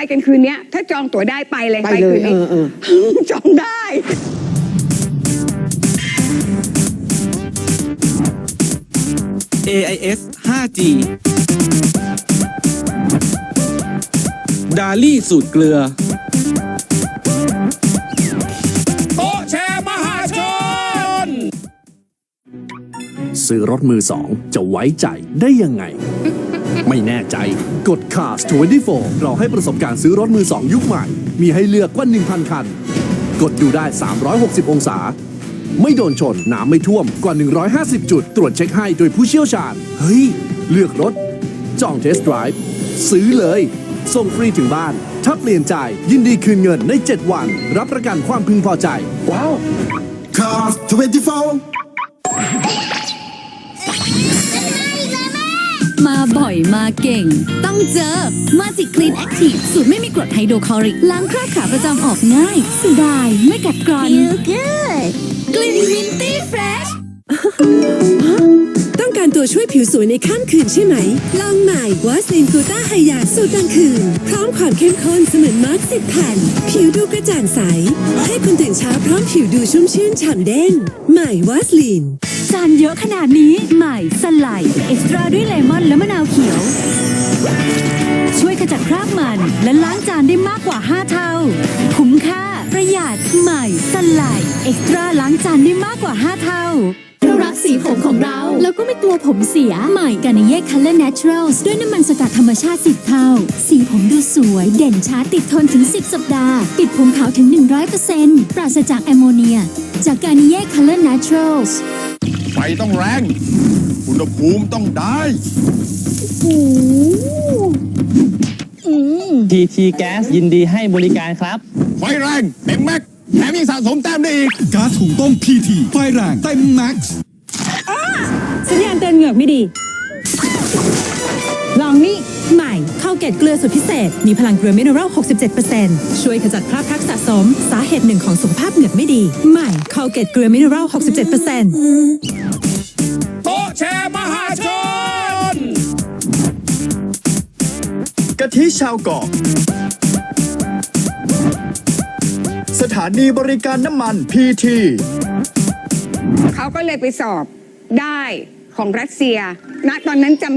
ไปกันคืนเนี้ย ถ้าจองตั๋วได้ไปเลยไปเลยคืนนี้เออเออ จองได้ AIS 5G ดาลี่สูตรเกลือ โต๊ะแชร์มหาชน ซื้อรถมือสองจะไว้ใจได้ยังไง ไม่แน่ใจ กด Cars 24 เราให้ประสบการณ์ซื้อรถมือสองยุคใหม่ มีให้เลือกกว่า 1,000 คัน กดดูได้ 360 องศา ไม่โดนชน น้ำไม่ท่วมกว่า 150 จุด ตรวจเช็คให้โดยผู้เชี่ยวชาญ เฮ้ย เลือกรถ จองเทสต์ไดรฟ์ซื้อเลย ส่งฟรีถึงบ้าน ถ้าเปลี่ยนใจยินดีคืนเงินใน 7 วัน รับประกันความพึงพอใจ ว้าว Cars 24 มาบ่อยมาเก่ง ต้องเจอมาจิคลีนแอคทีฟสูตรไม่มีกรดไฮโดรคลอริก ล้างคราบขาวประจำออกง่ายเสียดายไม่กัดกร่อน Feel good กลิ่นมินตี้เฟรชต้องการตัวช่วยผิวสวยในค่ำคืนใช่ไหม ลองใหม่วาสลินกูต้าไฮยาสูตรกลางคืน พร้อมความเข้มข้นเสมือนมาร์กสิบแผ่น ผิวดูกระจ่างใส ให้คุณตื่นเช้าพร้อมผิวดูชุ่มชื่นฉ่ำเด้งใหม่วาสลิน จานเยอะขนาดนี้ใหม่สไลด์เอ็กซ์ตร้าด้วยเลมอนและมะนาวเขียว ช่วยขจัดคราบมันและล้างจานได้มากกว่า 5 เท่า คุ้มค่า ประหยัดใหม่สไลด์เอ็กซ์ตร้าล้างจานได้มากกว่า 5 เท่าเรารักสีผมของเรา แล้วก็ไม่กลัวผมเสีย ใหม่กันเย่คัลเลอร์เนเชอรัลด้วยน้ำมันสกัดธรรมชาติ10เท่า สีผมดูสวย เด่นช้าติดทนถึง 10 สัปดาห์ปิดผมขาวถึง 100%ปราศจากแอมโมเนีย จากการเย่คัลเลอร์เนเชอรัลไฟต้องแรง อุณหภูมิต้องได้ TT Gas ยินดีให้บริการครับ ไฟแรงเต็มแม็กแถมยังสะสมแต้มได้อีก ก๊าซหุงต้ม PT ไฟแรงเต็มแม็กซ์สัญญาณเตือนเหงือกไม่ดี ลองนี่ ใหม่ข้าวเกล็ดเกลือสุดพิเศษ มีพลังเกลือมินเนอรัล 67%ช่วยขจัดคราบพลักสะสม สาเหตุหนึ่งของสุขภาพเหงือกไม่ดี ใหม่ข้าวเกล็ดเกลือมินเนอรัล 67%โต๊ะแชร์มหาชน กะทิชาวเกาะสถานีบริการน้ำมันพีทีเขาก็เลยไปสอบได้ของรัสเซีย ณ ตอนนั้นจำ